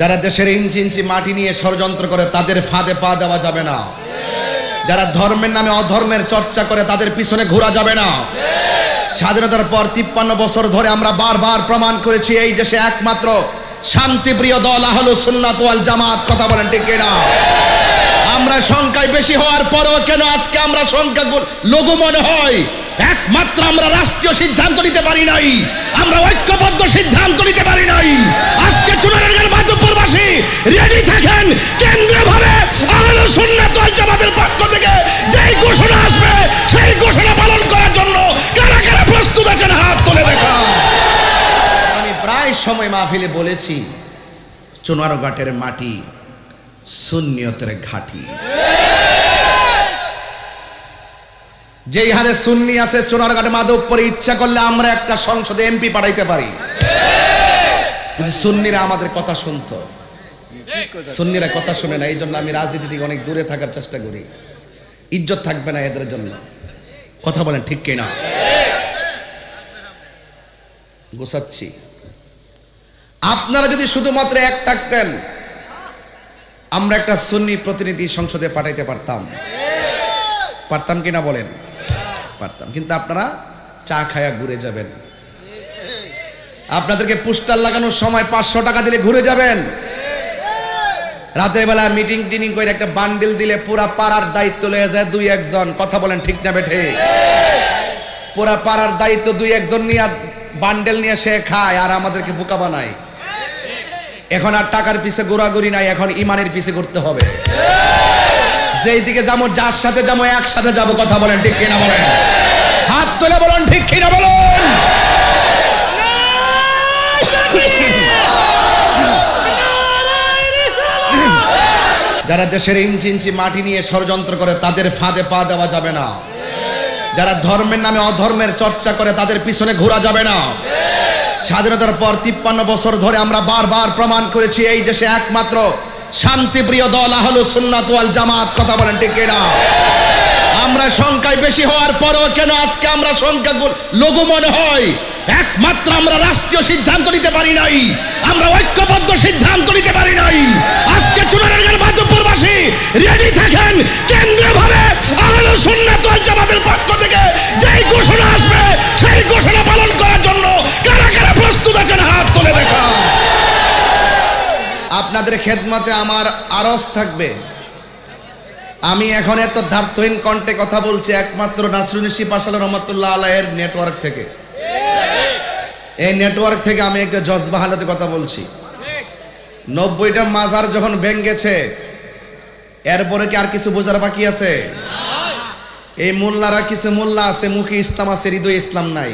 যারা দেশের ইঞ্চি ইঞ্চি মাটি নিয়ে ষড়যন্ত্র করে, তাদের ফাঁদে পা দেওয়া যাবে না। যারা ধর্মের নামে অধর্মের চর্চা করে, তাদের পিছনে ঘোরা যাবে না। স্বাধীনতার পর তিপ্পান্ন বছর ধরে আমরা বারবার প্রমাণ করেছি, এই দেশে একমাত্র শান্তিপ্রিয় দল আহলো সুন্নাত জামাত, কথা বলেন ঠিক না আমরা সংখ্যায় বেশি হওয়ার পরও কেন আজকে আমরা সংখ্যা লঘু মনে হয়? একমাত্র আমরা রাষ্ট্রীয় সিদ্ধান্ত নিতে পারি নাই। আমরা ঐক্যবদ্ধ সিদ্ধান্ত নিতে পারি নাই। আজকে চুনারের রেডি থাকেন। কেন্দ্রীয় ভাবে আহলে সুন্নাত জামাতের পক্ষ থেকে যেই ঘোষণা আসবে, সেই ঘোষণা পালন করার জন্য কারা কারা প্রস্তুত আছেন হাত তুলে দেখা আমি প্রায় সময় মাহফিলে বলেছি চুনারঘাটের মাটি সুন্নিয়তের ঘাটি। যেই হারে সুন্নি আছে চোনারঘাটে মাধবপুরে ইচ্ছা করলে আমরা একটা সংসদে এমপি পাঠাইতে পারি। সুন্নিরা আমাদের কথা শুনতো সুন্নিরা কথা শুনে না এই জন্য আমি রাজনীতি থেকে অনেক দূরে থাকার চেষ্টা করি। ইজ্জত থাকবে না এদের জন্য। কথা বলেন ঠিক কিনা? গোসাচ্ছি। আপনারা যদি শুধুমাত্র এক থাকতেন আমরা একটা সুন্নি প্রতিনিধি সংসদে পাঠাইতে পারতাম। পারতাম কিনা বলেন? পারতাম। কিন্তু আপনারা চা খায়া ঘুরে যাবেন। আপনাদেরকে পোস্টার লাগানোর সময় পাঁচশো টাকা দিলে ঘুরে যাবেন। রাতের বেলা মিটিং টিনিং করে একটা বান্ডিল দিলে পুরা পাড়ার দায়িত্ব লয়ে যায় দুই একজন। কথা বলেন ঠিক না বেঠে? পুরা পাড়ার দায়িত্ব দুই একজন নিয়ে বান্ডেল নিয়ে সে খায় আর আমাদেরকে বোকা বানায়। এখন আর টাকার পিছে ঘোরাঘুরি নাই, এখন ইমানের পিছে ঘুরতে হবে। যেই দিকে যাব, যার সাথে যাব, একসাথে যাব, কথা বলেন ঠিক কিনা বলেন? হাত তুলে বলুন ঠিক কিনা বলুন? যারা দেশের ইঞ্চি ইঞ্চি মাটি নিয়ে ষড়যন্ত্র করে, তাদের ফাঁদে পা দেওয়া যাবে না। যারা ধর্মের নামে অধর্মের চর্চা করে, তাদের পিছনে ঘোরা যাবে না। স্বাধীনতার পর তিপ্পান্ন বছর ধরে আমরা বারবার প্রমাণ করেছি, এই দেশে একমাত্র শান্তিপ্রিয় দল আহলো সুন্নাত ওয়াল জামাত। কথা বলেন ঠিক না আমরা সংখ্যায় বেশি হওয়ার পরও কেন আজকে আমরা সংখ্যা লঘু মনে হয় একমাত্র আমরা রাষ্ট্রীয় সিদ্ধান্ত নিতে পারি নাই। আমরা ঐক্যবদ্ধ সিদ্ধান্ত নিতে পারি নাই। আজকে চুনারের মাধবপুরবাসী রেডি থাকেন কেন্দ্রীয় ভাবে আহলে সুন্নাত জামাতের পক্ষ থেকে যেই ঘোষণা আসবে, সেই ঘোষণা পালন করার জন্য কারা কারা প্রস্তুত আছেন হাত তুলে দেখা আপনাদের খেদমতে আমার আরস থাকবে। আমি এখন এত ধার্থহীন কণ্ঠে কথা বলছি একমাত্র নাসরুনিসি পাশাল রহমতুল্লাহ আলাহের নেটওয়ার্ক থেকে। এই নেটওয়ার্ক থেকে আমি একটা জজবা হালতে কথা বলছি। নব্বইটা মাজার যখন ভেঙ্গেছে, এরপরে কি আর কিছু বোঝার বাকি আছে? এই মোল্লারা কিছু মোল্লা আছে, মুখে ইসলাম আছে, হৃদয় ইসলাম নাই।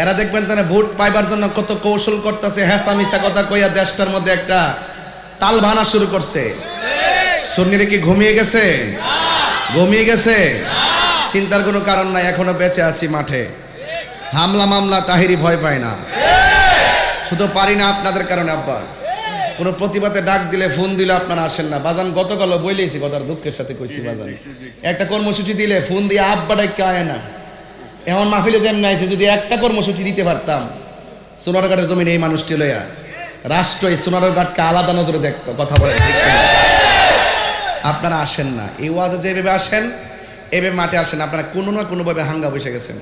এরা দেখবেন তারা ভোট পাইবার জন্য কত কৌশল করতেছে হ্যাসা মিশা কথা কইয়া দেশটার মধ্যে একটা তাল ভানা শুরু করছে। সুন্নিরে কি ঘুমিয়ে গেছে? ঘুমিয়ে গেছে? চিন্তার কোনো কারণ নাই, এখনও বেঁচে আছি মাঠে। হামলা মামলা, তাহিরি ভয় পায় না। শুধু পারি না আপনাদের কারণে আব্বা। কোনো প্রতিবাদে ডাক দিলে ফোন দিলে আপনারা আসেন না। বাজান গতকালও বইলেছি কথার দুঃখের সাথে কইছি বাজান। একটা কর্মসূচি দিলে ফোন দিয়ে আব্বা ডাক্কা আয় না। এমন মাহফিলে যেমন আইসে যদি একটা কর্মসূচি দিতে পারতাম সোনারঘাটের জমিনে এই মানুষটি লইয়া রাষ্ট্র এই সোনারঘাটকে আলাদা নজরে দেখতো কথা বলে আপনারা আসেন না। এই ওয়াজে যেভাবে আসেন এভাবে মাঠে আসেন আপনারা কোনো না কোনোভাবে হাঙ্গা বসে গেছেন।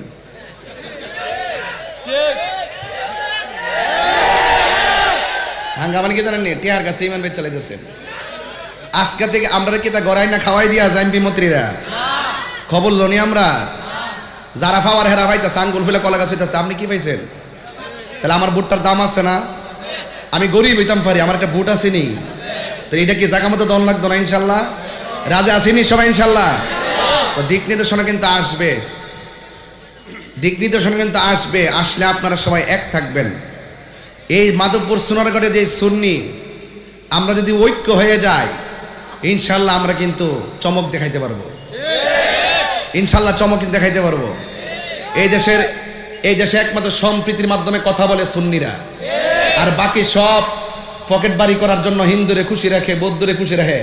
হাঙ্গা মানে কি জানেন? টিয়ার কাছে ইমান বেচ চালাইতেছেন আজকে থেকে আমরা কি তা গড়াই না খাওয়াই দিয়া যাই বিমন্ত্রীরা খবর লনি আমরা? যারা পাওয়ার হেরা পাইতেছে, আঙ্গুল ফেলে কলা গাছ হইতেছে, আপনি কি পাইছেন? তাহলে আমার বুটটার দাম আছে না? আমি গরিব হইতাম পারি, আমার একটা বুট আসেনি। তো এটা কি জায়গা মতো দন লাগতো না, ইনশাল্লাহ? রাজা আসেনি সবাই, ইনশাল্লাহ? তো দিক নির্দেশনা কিন্তু আসবে। দিক নির্দেশনা কিন্তু আসবে। আসলে আপনারা সবাই এক থাকবেন। এই মাধবপুর সোনারগড়ে যে সুন্নি, আমরা যদি ঐক্য হয়ে যাই, ইনশাল্লাহ আমরা কিন্তু চমক দেখাইতে পারব। ইনশাল্লাহ চমক দেখাইতে পারব। এই দেশের, এই দেশে একমাত্র সম্প্রীতির মাধ্যমে কথা বলে সুন্নিরা। আর বাকি সব পকেট বাড়ি করার জন্য হিন্দুরে খুশি রাখে, বৌদ্ধরে খুশি রাখে।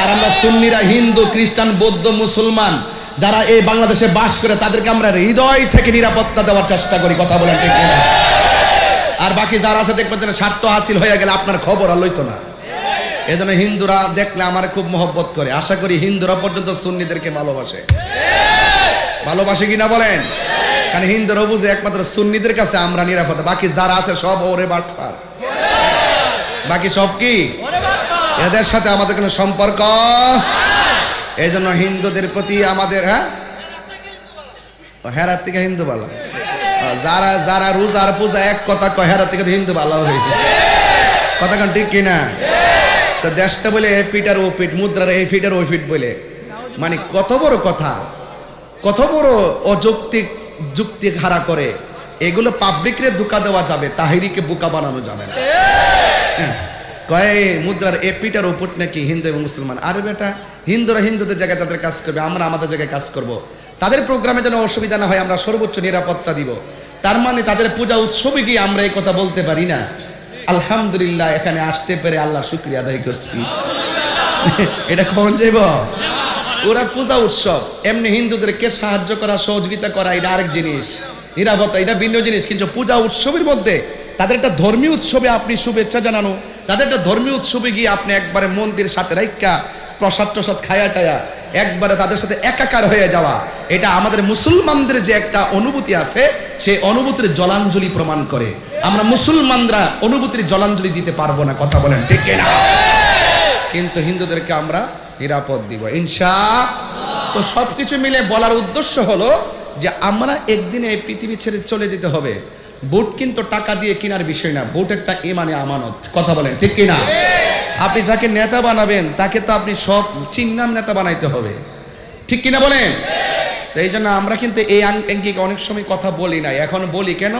আর আমরা সুন্নিরা হিন্দু, খ্রিস্টান, বৌদ্ধ, মুসলমান, যারা এই বাংলাদেশে বাস করে, তাদেরকে আমরা হৃদয় থেকে নিরাপত্তা দেওয়ার চেষ্টা করি, কথা বলেন ঠিক? আর বাকি যারা আছে দেখবেন যেন স্বার্থ হাসিল হয়ে গেলে আপনার খবর আর লইতো না। এই জন্য হিন্দুরা দেখলে আমার খুব মহব্বত করে। আশা করি হিন্দুরা পর্যন্ত সুন্নিদেরকে ভালোবাসে। ভালোবাসে কিনা বলেন? কারণ হিন্দুরা বুঝে একমাত্র সুন্নিদের কাছে আমরা নিরাপদ। বাকি যারা আছে সব ওরে বাটফার বাকি সব কি? এদের সাথে আমাদের কোনো সম্পর্ক? এই জন্য হিন্দুদের প্রতি আমাদের হ্যাঁ? হেরার থেকে হিন্দু ও, যারা যারা রোজার পূজা এক কথা কয় হেরার থেকে হিন্দু ভালো হয়েছে কথা কান ঠিক কিনা? তো দেশটা বলে এ ফিট আর ও ফিট মুদ্রার এই ফিট আর ওই ফিট বলে। মানে কত বড় কথা কত বড় অযৌক্তিক যুক্তি হারা করে। এগুলো পাবলিকরে ধোকা দেওয়া যাবে তাহিরিকে বোকা বানানো যাবে না। হ্যাঁ, কয় মুদ্রার এ পিটার ওপর নাকি হিন্দু এবং মুসলমান? আরে বেটা হিন্দুরা হিন্দুদের জায়গায় তাদের কাজ করবে আমরা আমাদের জায়গায় কাজ করব। তাদের প্রোগ্রামে যেন অসুবিধা না হয় আমরা সর্বোচ্চ নিরাপত্তা দিব। তার মানে তাদের পূজা উৎসবে গিয়ে আমরা এই কথা বলতে পারি না। আলহামদুলিল্লাহ, এখানে আসতে পেরে আল্লাহ শুক্রিয়া আদায় করছি। এটা কখন যাইব ওরা পূজা উৎসব, এমনি হিন্দুদেরকে সাহায্য করা, সহযোগিতা করা, এটা আরেক জিনিস। নিরাপত্তা, এটা ভিন্ন জিনিস, কিন্তু পূজা উৎসবের মধ্যে তাদের একটা ধর্মীয় উৎসবে আপনি শুভেচ্ছা জানানো, তাদের একটা ধর্মীয় উৎসবে গিয়ে আপনি একবারে মন্দির সাথে রাইকা প্রসাদ টসাদ খায়া টায়া একবারে তাদের সাথে একাকার হয়ে যাওয়া এটা আমাদের মুসলমানদের যে একটা অনুভূতি আছে, সেই অনুভূতির জলাঞ্জলি প্রমাণ করে। আমরা মুসলমানরা অনুভূতির জলাঞ্জলি দিতে পারব না, কথা বলেন, ঠিক না কিন্তু হিন্দুদেরকে আমরা নিরাপদ দিব, ইনশা তো সবকিছু মিলে বলার উদ্দেশ্য হলো যে আমরা একদিনে এই পৃথিবী ছেড়ে চলে যেতে হবে। বুট কিন্তু টাকা দিয়ে কেনার বিষয় না, বুট একটা ইমানে আমানত, কথা বলেন, ঠিক কিনা? আপনি যাকে নেতা বানাবেন, তাকে তো আপনি সব চিন্নাম নেতা বানাইতে হবে। ঠিক কিনা বলেন? তো এই জন্য আমরা কিন্তু এই আঙ্কিকে অনেক সময় কথা বলি না এখন বলি কেন?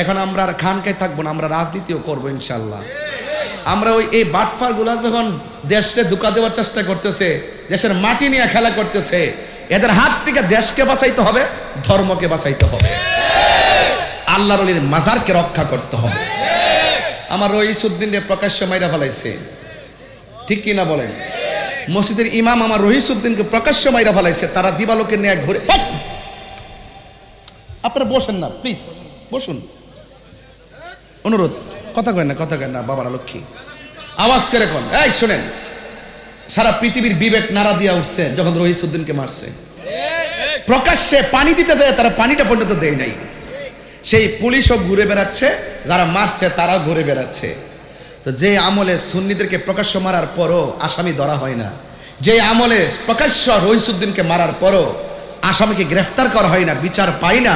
এখন আমরা আর খানকায় থাকব না, আমরা রাজনীতিও করব ইনশাল্লাহ আমরা ওই এই বাটফারগুলা যখন দেশকে ধোকা দেওয়ার চেষ্টা করতেছে, দেশের মাটি নিয়ে খেলা করতেছে, এদের হাত থেকে দেশকে বাঁচাইতে হবে, ধর্মকে বাঁচাইতে হবে। আল্লাহর অলির মাজারকে রক্ষা করতে হবে। আমার রহিসুদ্দিনের প্রকাশ্য মাইরা ফেলাইছে। ঠিক কিনা বলেন? মসজিদের ইমাম আমার রহিসুদ্দিনকে প্রকাশ্য মাইরা ফেলাইছে, তারা দিবালোকে নিয়ে ঘুরে আপনারা বসেন না প্লিজ বসুন। অনুরোধ, কথা কয় না, কথা কয় না, বাবারা লক্ষ্মী। আওয়াজ করে কোন। এই, শোনেন, সারা পৃথিবীর বিবেক নাড়া দিয়া উঠছে যখন রহিসুদ্দিনকে মারছে। প্রকাশ্যে পানি দিতে যায়, তারা পানিটা পর্যন্ত দেয় নাই। সেই পুলিশও ঘুরে বেড়াচ্ছে, যারা মারছে তারাও ঘুরে বেড়াচ্ছে। তো যে আমলে সুন্নিদেরকে প্রকাশ্য মারার পরও আসামি ধরা হয় না। যে আমলে প্রকাশ্য রহিসুদ্দিনকে মারার পরও আসামিকে গ্রেফতার করা হয় না, বিচার পাই না,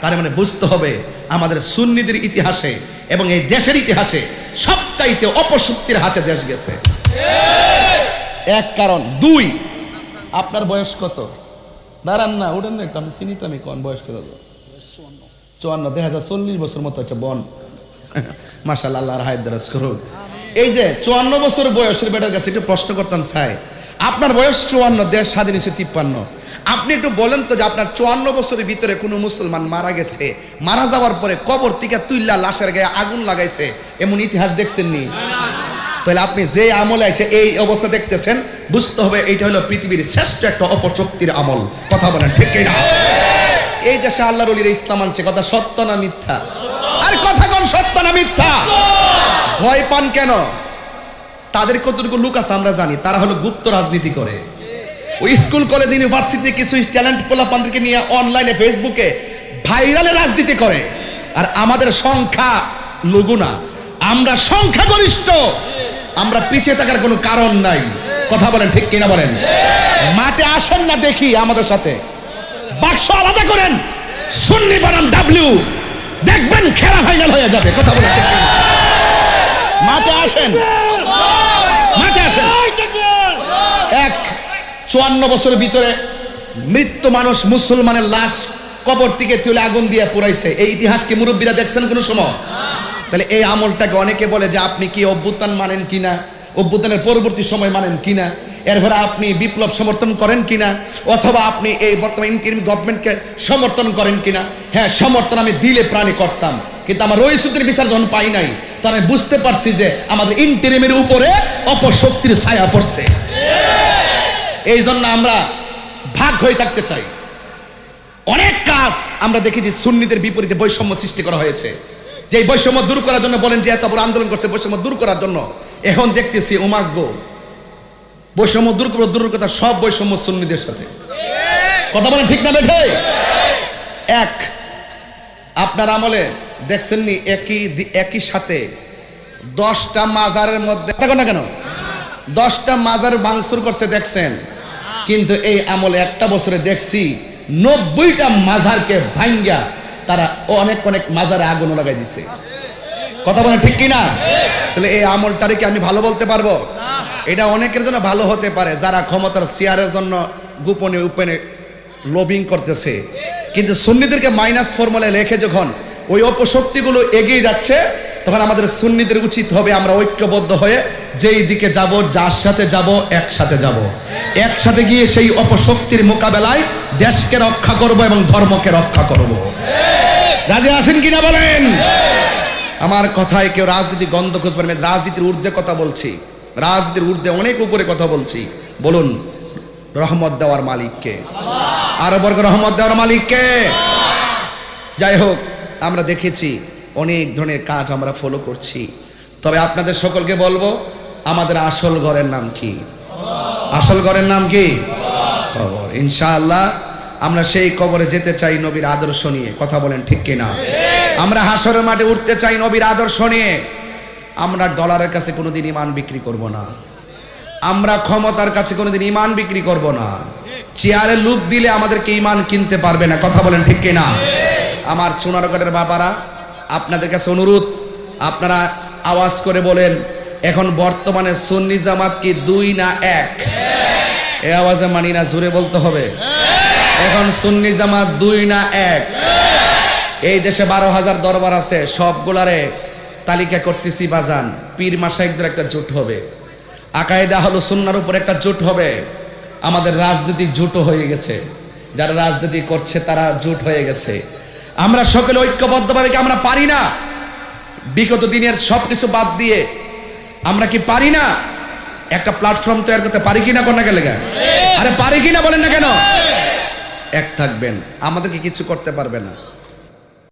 তার মানে বুঝতে হবে আমাদের সুন্নিদের ইতিহাসে এবং এই দেশের ইতিহাসে সবচাইতে অপশক্তির হাতে দেশ গেছে। এক কারণ, দুই, আপনার বয়স কত? দাঁড়ান না, উঠেন না একটু, আমি চিনি তো আমি কোন বয়স কত? চুয়ান্ন। দেখা যায় চল্লিশ বছর মতো হচ্ছে, বন। মাসাল আল্লাহর হায়াত দারাজ করুন এই যে চুয়ান্ন বছর বয়সের বেটার কাছে একটু প্রশ্ন করতাম, ছাই, আপনার বয়স চুয়ান্ন, দেশ স্বাধীন হয়েছে তিপ্পান্ন। আপনি একটু বলেন তো যে আপনার চুয়ান্ন বছরের ভিতরে কোনো মুসলমান মারা গেছে, মারা যাওয়ার পরে কবর থেকে তুইল্লা লাশের গায়ে আগুন লাগাইছে, এমন ইতিহাস দেখছেন নি তাহলে আপনি যে আমলে এসে এই অবস্থা দেখতেছেন, বুঝতে হবে এইটা হলো পৃথিবীর শ্রেষ্ঠ একটা অপশক্তির আমল। কথা বলেন, ঠিক না এই দেশে আল্লাহর ইসলাম আনছে, কথা সত্য না মিথ্যা? সত্য না মিথ্যা? ভয় পান কেন? তাদের কতটুকু লোক আছে আমরা জানি, তারা হলো গুপ্ত রাজনীতি করে। ওই স্কুল, কলেজ ইউনিভার্সিটি কিছু ট্যালেন্ট পোলাপানদেরকে নিয়ে অনলাইনে ফেসবুকে ভাইরালে রাজনীতি করে। আর আমাদের সংখ্যা লঘু না, আমরা সংখ্যাগরিষ্ঠ। আমরা পিছিয়ে থাকার কোনো কারণ নাই। কথা বলেন, ঠিক কিনা বলেন? মাঠে আসেন না দেখি আমাদের সাথে। বাক্স আলাদা করেন। সুন্নি বানান ডাব্লিউ দেখবেন খেলা ফাইনাল হয়ে যাবে। কথা বলে? মাঠে আসেন। মাঠে আসেন। এক, চুয়ান্ন বছরের ভিতরে মৃত্যু মানুষ মুসলমানের লাশ কবর থেকে তুলে আগুন দিয়ে পুরাইছে। এই ইতিহাস কি মুরব্বীরা দেখছেন কোনো সময়? তাহলে এই আমলটাকে অনেকে বলে যে আপনি কি অভ্যুত্থান মানেন কিনা? অভ্যুত্থানের পরবর্তী সময় মানেন কিনা? এরপরে আপনি বিপ্লব সমর্থন করেন কিনা? অথবা আপনি এই বর্তমান ইন্টারিম গভর্নমেন্টকে সমর্থন করেন কিনা? হ্যাঁ সমর্থন আমি দিলে প্রাণী করতাম। কিন্তু আমার রইসুদ্দিন বিচার যখন পাই নাই তখন আমি বুঝতে পারছি যে আমাদের ইন্টারিমের উপরে অপশক্তির ছায়া পড়ছে। এই জন্য আমরা ভাগ হয়ে থাকতে চাই। অনেক কাজ আমরা দেখেছি সুন্নিদের বিপরীতে বৈষম্য সৃষ্টি করা হয়েছে। যে বৈষম্য দূর করার জন্য বলেন যে এত বড় আন্দোলন করছে, বৈষম্য দূর করার জন্য। এখন দেখতেছি উমাগ্য বৈষম্য দূর করব দূর কথা, সব বৈষম্য সুন্নিদের সাথে। কথা বলেন ঠিক না, বেঠে? এক, আপনার আমলে, দেখছেননি, একই একই সাথে দশটা মাজারের মধ্যে না কেন? দশটা মাজার বাংসুর করছে, দেখছেন। কিন্তু এই আমলে একটা বছরে দেখছি, নব্বইটা মাজারকে ভাঙ্গা তারা অনেক অনেক মাজারে আগুন লাগাই দিছে। কথা বলেন ঠিক কিনা? তাহলে এই আমলটারে কি আমি ভালো বলতে পারব? এটা অনেকের জন্য ভালো হতে পারে, যারা ক্ষমতার চেয়ারের জন্য গোপনে উপনে লবিং করতেছে। কিন্তু সুন্নিদেরকে মাইনাস ফর্মুলায় লেখে যখন ওই অপশক্তিগুলো এগিয়ে যাচ্ছে, তখন আমাদের সুন্নিদের উচিত হবে আমরা ঐক্যবদ্ধ হয়ে যেই দিকে যাব, যার সাথে যাব, একসাথে যাব। একসাথে গিয়ে সেই অপশক্তির মোকাবেলায় দেশকে রক্ষা করব এবং ধর্মকে রক্ষা করব। রাজে আছেন কিনা বলেন? আমার কথায় কেউ রাজনীতি গন্ধ খুঁজবেন রাজনীতির ঊর্ধ্বে কথা বলছি। রাজনীতির ঊর্ধ্বে অনেক উপরে কথা বলছি। বলুন, রহমত দেওয়ার মালিককে। আরও বর্গ রহমত দেওয়ার মালিককে। যাই হোক, আমরা দেখেছি অনেক ধরনের কাজ আমরা ফলো করছি। তবে আপনাদের সকলকে বলব, আমাদের আসল ঘরের নাম কি? আসল ঘরের নাম কি? কবর। ইনশাআল্লাহ, আমরা সেই কবরে যেতে চাই নবীর আদর্শ নিয়ে। কথা বলেন ঠিক কিনা? আমরা হাসরের মাঠে উঠতে চাই নবীর আদর্শ নিয়ে। আমরা ডলারের কাছে কোনোদিন ইমান বিক্রি করব না। আমরা ক্ষমতার কাছে কোনোদিন ইমান বিক্রি করব না। চেয়ারে লুক দিলে আমাদেরকে ইমান কিনতে পারবে না। কথা বলেন ঠিক কিনা? আমার চুনারগড়ের বাবারা, আপনাদের কাছে অনুরোধ, আপনারা আওয়াজ করে বলেন, এখন বর্তমানে সুন্নি জামাত কি দুই না এক? এ আওয়াজে মানি না, জোরে বলতে হবে। এখন সুন্নি জামাত দুই না এক? এই দেশে বারো হাজার দরবার আছে, সবগুলারে তালিকা করতেছি বাজান পীর মাসাইকদের একটা জোট হবে। আকায়দা হলো সুন্নার উপর একটা জোট হবে। আমাদের রাজনৈতিক জোটও হয়ে গেছে। যারা রাজনীতি করছে তারা জোট হয়ে গেছে। আমরা সকলে ঐক্যবদ্ধভাবে কি আমরা পারি না? বিগত দিনের সব কিছু বাদ দিয়ে আমরা কি পারি না? একটা প্ল্যাটফর্ম তৈরি করতে পারি কিনা কোন গেলে আরে পারি কিনা বলেন না কেন? এক থাকবেন আমাদেরকে কিছু করতে পারবে না।